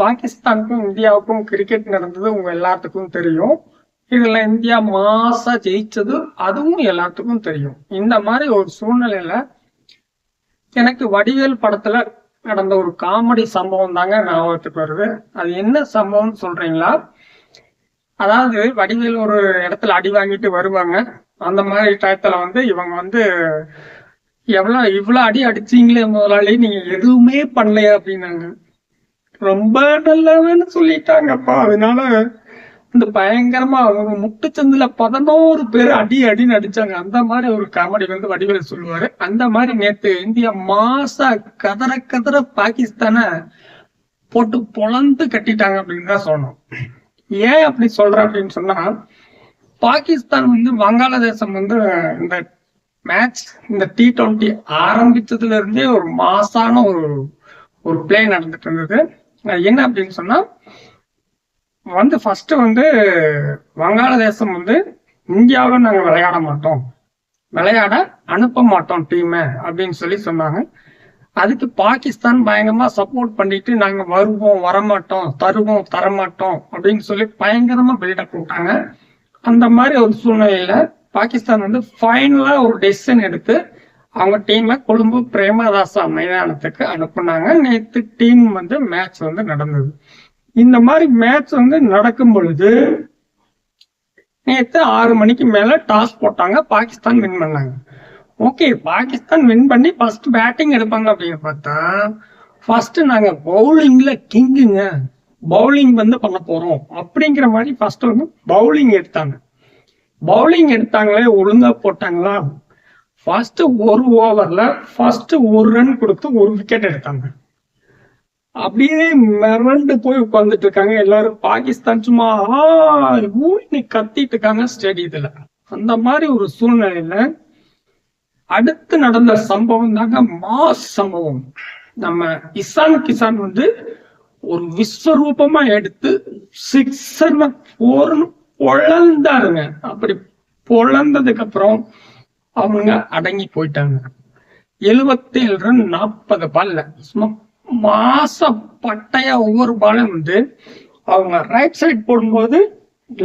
பாகிஸ்தானுக்கும் இந்தியாவுக்கும் கிரிக்கெட் நடந்தது உங்க எல்லாத்துக்கும் தெரியும். இதுல இந்தியா மாசா ஜெயிச்சது அதுவும் எல்லாத்துக்கும் தெரியும். இந்த மாதிரி ஒரு சூழ்நிலையில எனக்கு வடிவேல் படத்துல நடந்த ஒரு காமெடி சம்பவம் தாங்க ஞாபகத்துக்கு வருது. அது என்ன சம்பவம்னு சொல்றீங்களா? அதாவது வடிவேல் ஒரு இடத்துல அடி வாங்கிட்டு வருவாங்க. அந்த மாதிரி டயத்துல வந்து இவங்க வந்து எவ்வளவு இவ்வளவு அடி அடிச்சீங்களே முதலாளி நீங்க எதுவுமே பண்ணலையா அப்படின்னாங்க. ரொம்ப நல்லவன்னு சொல்லிட்டாங்கப்பா. அதனால இந்த பயங்கரமா அவங்க முட்டுச்சந்துல பதினோரு பேர் அடி அடின்னு அடிச்சாங்க அந்த மாதிரி ஒரு காமெடி வந்து வடிவேல் சொல்லுவாரு. அந்த மாதிரி நேத்து இந்தியா மாசா கதற கதற பாகிஸ்தான போட்டு பொழந்து கட்டிட்டாங்க அப்படின்னு தான் சொன்னோம் ஏன் அப்படி சொல்றேன் அப்படின்னு சொன்னா பாகிஸ்தான் வந்து வங்காளதேசம் வந்து இந்த மேட்ச் இந்த டி டுவெண்ட்டி ஆரம்பிச்சதுல இருந்தே ஒரு மாசான ஒரு ஒரு பிளே நடந்துட்டு இருந்தது. என்ன அப்படின்னு சொன்னா வந்து ஃபர்ஸ்ட் வந்து வங்காளதேசம் வந்து இந்தியாவில் நாங்க விளையாட மாட்டோம். விளையாட அனுப்ப மாட்டோம் டீமை அப்படின்னு சொல்லி சொன்னாங்க. அதுக்கு பாகிஸ்தான் பயங்கரமா சப்போர்ட் பண்ணிட்டு நாங்க வருவோம் வரமாட்டோம் தருவோம் தரமாட்டோம் அப்படின்னு சொல்லி பயங்கரமா பில்டப் கூப்பிட்டாங்க அந்த மாதிரி ஒரு சூழ்நிலையில பாகிஸ்தான் வந்து ஃபைனலா ஒரு டெசிஷன் எடுத்து அவங்க டீமை கொழும்பு பிரேமதாசா மைதானத்துக்கு அனுப்புனாங்க. நேத்து டீம் வந்து மேட்ச் வந்து நடந்தது. இந்த மாதிரி மேட்ச் வந்து நடக்கும் பொழுது நேத்து ஆறு மணிக்கு மேல டாஸ் போட்டாங்க. பாகிஸ்தான் வின் பண்ணாங்க. ஓகே பாகிஸ்தான் வின் பண்ணி ஃபர்ஸ்ட் பேட்டிங் எடுப்பாங்க அப்படின்னு பார்த்தா ஃபர்ஸ்ட் நாங்க பவுலிங்ல கிங்குங்க. பவுலிங் வந்து பண்ண போறோம். அப்படிங்கிற மாதிரி ஃபர்ஸ்ட் வந்து பவுலிங் எடுத்தாங்க. பவுலிங் எடுத்தாங்களே ஒழுங்கா போட்டாங்களா? ஃபர்ஸ்ட் ஒரு ஓவர்ல ஃபர்ஸ்ட் ஒரு ரன் கொடுத்து ஒரு விக்கெட் எடுத்தாங்க. அப்படியே மிரண்டு போய் உட்கார்ந்துட்டு இருக்காங்க. எல்லாரும் பாகிஸ்தான் சும்மா ஊனி கத்திட்டு இருக்காங்க ஸ்டேடியத்துல. அந்த மாதிரி ஒரு சூழ்நிலையில அடுத்து நடந்த சம்பவம் தாங்க மாஸ் சம்பவம். நம்ம இசான் கிசான் வந்து ஒரு விஸ்வரூபமா எடுத்து சிக்ஸர் போர்னு பொழந்தாருங்க. அப்படி பொழந்ததுக்கு அப்புறம் அவங்க அடங்கி போயிட்டாங்க. எழுபத்தேழு ரன் நாற்பது பால்ல. சும்மா மாச பட்டையா ஒவ்வொரு பாலும் வந்து அவங்க ரைட் சைடு போடும்போது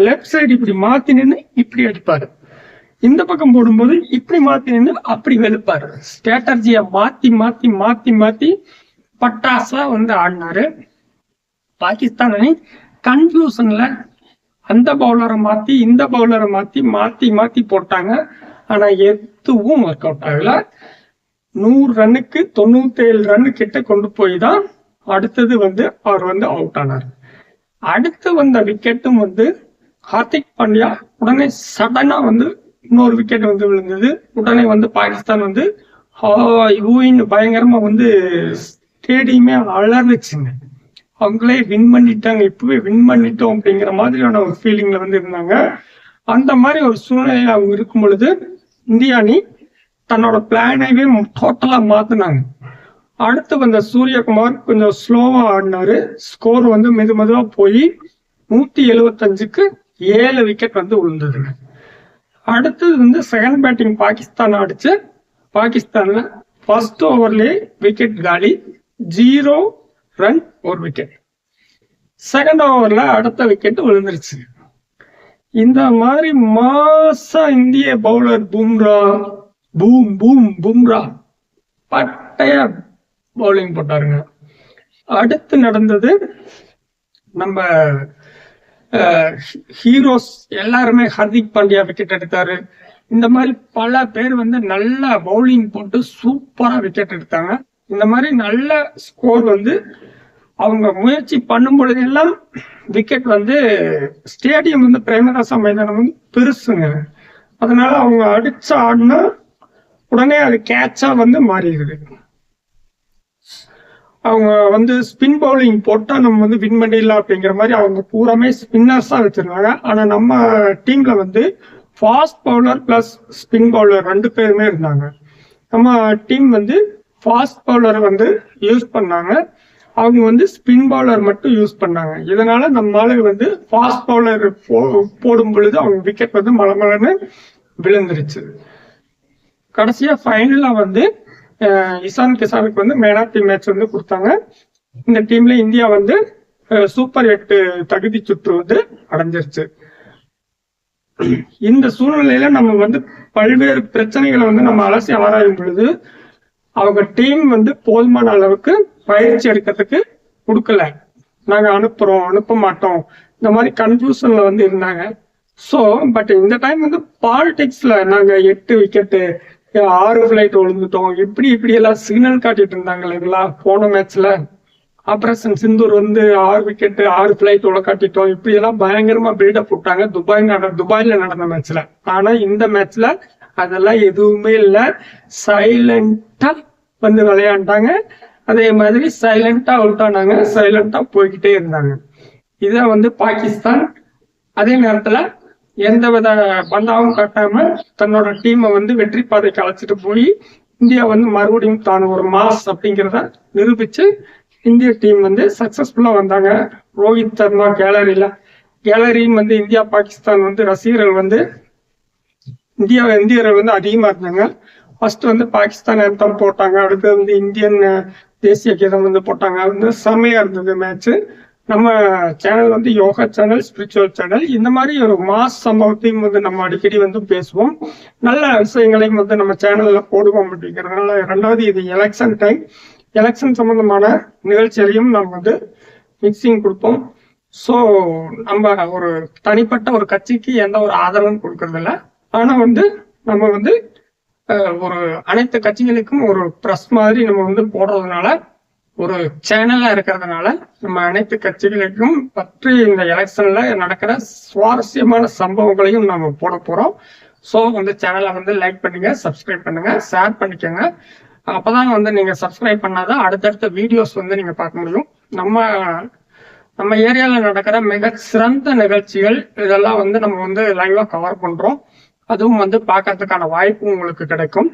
லெஃப்ட் சைடு இப்படி மாத்தி நின்று இப்படி அடிப்பாரு. இந்த பக்கம் போடும்போது இப்படி மாத்தி நின்று அப்படி வெளுப்பாரு. ஸ்ட்ராட்டர்ஜிய மாத்தி மாத்தி மாத்தி மாத்தி பட்டாசா வந்து ஆடினாரு. பாகிஸ்தான் அணி கன்ஃபியூஷன்ல அந்த பவுலரை மாத்தி இந்த பவுலரை மாத்தி மாத்தி மாத்தி போட்டாங்க. ஆனா எதுவும் ஒர்க் அவுட் ஆகல. நூறு ரன்னுக்கு தொண்ணூத்தி ஏழு ரன் கிட்ட கொண்டு போய் தான் அடுத்தது வந்து அவர் வந்து அவுட் ஆனார். அடுத்து வந்த விக்கெட்டும் வந்து ஹார்திக் பாண்டியா உடனே சடனா வந்து இன்னொரு விக்கெட் வந்து விழுந்தது. உடனே வந்து பாகிஸ்தான் வந்து ஹாய் பயங்கரமா வந்து ஸ்டேடியமே அலர்ந்துச்சுங்க அவங்களே வின் பண்ணிட்டாங்க. இப்பவே வின் பண்ணிட்டோம் அப்படிங்கிற மாதிரியான ஒரு ஃபீலிங்ல வந்து இருந்தாங்க. அந்த மாதிரி ஒரு சூழ்நிலை அவங்க இருக்கும் பொழுது இந்திய அணி தன்னோட பிளானைவே டோட்டலாக மாத்தினாங்க. அடுத்து வந்த சூரியகுமார் கொஞ்சம் ஸ்லோவா ஆடினாரு. ஸ்கோர் வந்து மெது மெதுவா போய் நூத்தி எழுபத்தஞ்சுக்கு ஏழு விக்கெட் வந்து விழுந்ததுங்க. அடுத்தது வந்து செகண்ட் பேட்டிங் பாகிஸ்தான் அடிச்சு பாகிஸ்தான்ல ஃபர்ஸ்ட் ஓவர்லயே விக்கெட் காலி. ஜீரோ ரன் ஒரு விக்கெட் செகண்ட் ஓவர்ல அடுத்த விக்கெட் விழுந்துருச்சு. இந்த மாதிரி மாசா இந்திய bowler Bumrah boom boom Bumrah பட்டைய பவுலிங் போட்டாருங்க. அடுத்து நடந்தது நம்ம ஹீரோஸ் எல்லாருமே ஹர்திக் பாண்டியா விக்கெட் எடுத்தாரு. இந்த மாதிரி பல பேர் வந்து நல்ல பவுலிங் போட்டு சூப்பரா விக்கெட் எடுத்தாங்க. இந்த மாதிரி நல்ல ஸ்கோர் வந்து அவங்க முயற்சி பண்ணும் பொழுதெல்லாம் விக்கெட் வந்து ஸ்டேடியம் வந்து பிரேமதாசா மைதானம் வந்து பெருசுங்க. அதனால அவங்க அடிச்ச ஆடினா உடனே அது கேட்சா வந்து மாறிடுது. அவங்க வந்து ஸ்பின் பவுலிங் போட்டா நம்ம வந்து வின் பண்ணிடலாம் அப்படிங்கிற மாதிரி அவங்க பூராமே ஸ்பின்னர்ஸா வச்சிருந்தாங்க. ஆனா நம்ம டீம்ல வந்து fast bowler plus spin bowler ரெண்டு பேருமே இருந்தாங்க. நம்ம டீம் வந்து ஃபாஸ்ட் பவுலர் வந்து யூஸ் பண்ணாங்க. அவங்க வந்து ஸ்பின் பவுலர் மட்டும் யூஸ் பண்ணாங்க. இதனால நம்மளால வந்து ஃபாஸ்ட் பவுலர் போடும் பொழுது அவங்க விக்கெட் வந்து மலமலன்னு விழுந்துருச்சு. கடைசியா ஃபைனலா வந்து இசான் கிசானுக்கு வந்து மேன் ஆஃப் தி மேட்ச் வந்து கொடுத்தாங்க. இந்த டீம்ல இந்தியா வந்து சூப்பர் எட்டு தகுதி சுற்று வந்து அடைஞ்சிருச்சு. இந்த சூழ்நிலையில நம்ம வந்து பல்வேறு பிரச்சனைகளை வந்து நம்ம அலசி ஆராயும் பொழுது அவங்க டீம் வந்து போதுமான அளவுக்கு பயிற்சி எடுக்கிறதுக்கு கொடுக்கல. நாங்க அனுப்புறோம் அனுப்ப மாட்டோம். இந்த மாதிரி கன்ஃபியூஷனில் வந்து இருந்தாங்க. ஸோ பட் இந்த டைம் வந்து பாலிடிக்ஸில் நாங்க எட்டு விக்கெட்டு ஆறு ஃப்ளைட் விழுந்துட்டோம். இப்படி இப்படி எல்லாம் சிக்னல் காட்டிட்டு இருந்தாங்களே இதெல்லாம் போன மேட்ச்ல ஆபரேஷன் சிந்தூர் வந்து ஆறு விக்கெட் ஆறு ஃப்ளைட் உள்ள காட்டிட்டோம். இப்படி எல்லாம் பயங்கரமா பில்டப் விட்டாங்க. துபாய் நட துபாயில நடந்த மேட்ச்ல ஆனா இந்த மேட்ச்ல அதெல்லாம் எதுவுமே இல்ல. சைலண்டா வந்து விளையாண்டாங்க. அதே மாதிரி சைலண்டா அவுட் ஆனாங்க சைலண்டா போய்கிட்டே இருந்தாங்க. இதை வந்து பாகிஸ்தான் அதே நேரத்துல எந்த வித பந்தாவும் காட்டாம தன்னோட டீமை வந்து வெற்றி பாதைக்கு அழைச்சிட்டு போய் இந்தியா வந்து மறுபடியும் தான் ஒரு மாஸ் அப்படிங்கிறத நிரூபிச்சு இந்திய டீம் வந்து சக்சஸ்ஃபுல்லா வந்தாங்க. ரோஹித் சர்மா கேலரியில கேலரியும் வந்து இந்தியா பாகிஸ்தான் வந்து ரசிகர்கள் வந்து இந்தியா இந்தியர்கள் வந்து அதிகமா இருந்தாங்க. ஃபர்ஸ்ட் வந்து பாகிஸ்தான் anthem போட்டாங்க. அடுத்து வந்து இந்தியன் தேசிய கீதம் வந்து போட்டாங்க. அது வந்து செம்மையா இருந்தது மேட்ச் நம்ம சேனல் வந்து யோகா சேனல் ஸ்பிரிச்சுவல் சேனல் இந்த மாதிரி ஒரு மாஸ் சம்பவத்தையும் வந்து நம்ம அடிக்கடி வந்து பேசுவோம். நல்ல விஷயங்களையும் வந்து நம்ம சேனல்ல போடுவோம் அப்படிங்கிறதுனால ரெண்டாவது இது எலெக்ஷன் டைம் எலெக்ஷன் சம்பந்தமான நிகழ்ச்சிகளையும் நம்ம வந்து மிக்சிங் கொடுப்போம். ஸோ நம்ம ஒரு தனிப்பட்ட ஒரு கட்சிக்கு எந்த ஒரு ஆதரவும் கொடுக்கறதில்ல. ஆனால் வந்து நம்ம வந்து ஒரு அனைத்து கட்சிகளுக்கும் ஒரு ப்ரெஸ் மாதிரி நம்ம வந்து போடுறதுனால ஒரு சேனலா இருக்கிறதுனால நம்ம அனைத்து கட்சிகளுக்கும் பற்றி இந்த எலெக்ஷன்ல நடக்கிற சுவாரஸ்யமான சம்பவங்களையும் நம்ம போட போறோம். ஸோ வந்து சேனலை வந்து லைக் பண்ணுங்க சப்ஸ்கிரைப் பண்ணுங்க ஷேர் பண்ணிக்கோங்க. அப்பதான் வந்து நீங்க சப்ஸ்கிரைப் பண்ணாதான் அடுத்தடுத்த வீடியோஸ் வந்து நீங்க பார்க்க முடியும். நம்ம நம்ம ஏரியால நடக்கிற மிக சிறந்த நிகழ்ச்சிகள் இதெல்லாம் வந்து நம்ம வந்து லைவா கவர் பண்றோம். அதுவும் வந்து பார்க்கறதுக்கான வாய்ப்பு உங்களுக்கு கிடைக்கும்.